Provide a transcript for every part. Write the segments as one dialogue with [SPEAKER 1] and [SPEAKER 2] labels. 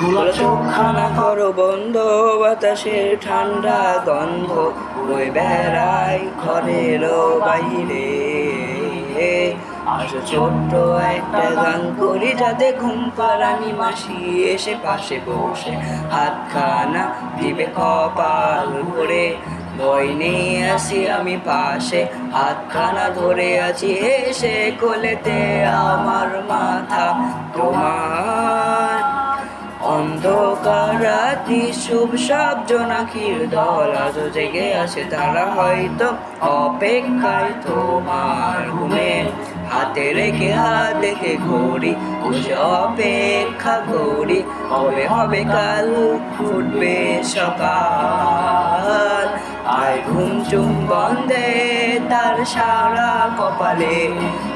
[SPEAKER 1] চোখখানা করো বন্ধ বাতাসের ঠান্ডা গন্ধ। ওই বেড়াই ঘরের বাইরে। আসো ছোট্ট একটা গান করি যাতে ঘুম পাড়ানি মাসি এসে পাশে বসে। হাতখানা দিবে কপাল ভরে। ভয় নিয়ে আসি আমি পাশে। হাতখানা ধরে আছি এসে কোলেতে আমার মাথা। তোমার অন্ধকার রাতি শুভ সব জোনাকির দল? আজ জেগে আছে তারা হয়তো। অপেক্ষায় তোমার ঘুমে হাতে রেখে হাত দেখে ঘড়ি। বসে অপেক্ষা করি কবে হবে, কাল ফুটবে সকাল। আয় ঘুম চুম বন্ধে তার সারা কপালে,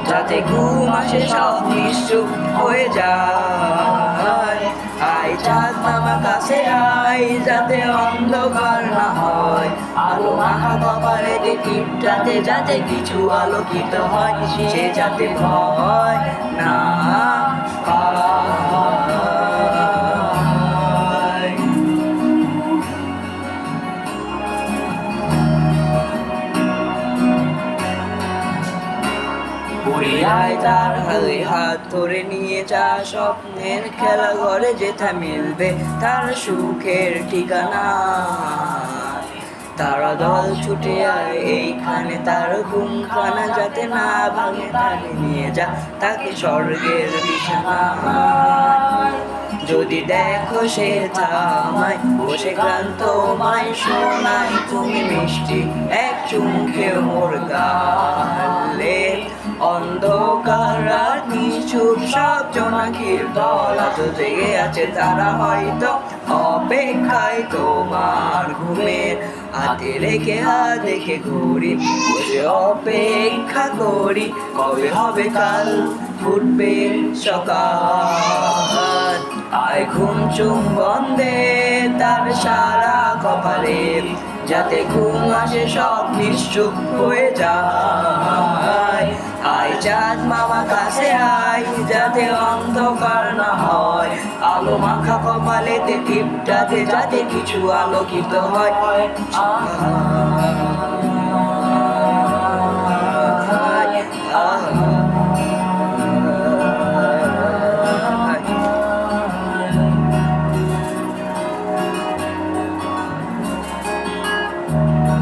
[SPEAKER 1] যাতে ঘুম আসে সব নিশ্চুপ হয়ে যায়। চাঁদ মামা কাছে আয়, যাতে অন্ধকার না হয়। আলো মাখা কপালে টিপটাতে যাতে কিছু আলোকিত হয়, সে যাতে ভয় না পড়িয়ায় তার হাতে হাত ধরে নিয়ে যা স্বপ্নের খেলা ঘরে যেথা মিলবে, তার সুখের ঠিকানা তারা দল ছুটে আয় এইখানে, তার ঘুমখানা যাতে না ভাঙে, তাকে নিয়ে যা, তাকে স্বর্গের বিছানা যদি দেখো সে থামায়, বসে ক্লান্ত মায় শোনাই তুমি মিষ্টি, এক চুমকে মোর গালে। অন্ধকার আর নিচুপ, সব জোনাকির দল আজ জেগে আছে, তারা হয়তো অপেক্ষায় তোমার ঘুমের হাতে রেখে, হাত দেখে ঘুরি, বসে অপেক্ষা করি, কবে হবে কাল ফুটবে সকাল? আয় ঘুম চুম বন্ধে তার সারা কপালে, যাতে ঘুম আসে সব নিশ্চুপ হয়ে যায়। আয় চাঁদ মামা কাছে আয়, যাতে অন্ধকার না হয়। আলো মাখা কপালেতে টিপটাতে, যাতে কিছু আলোকিত হয়।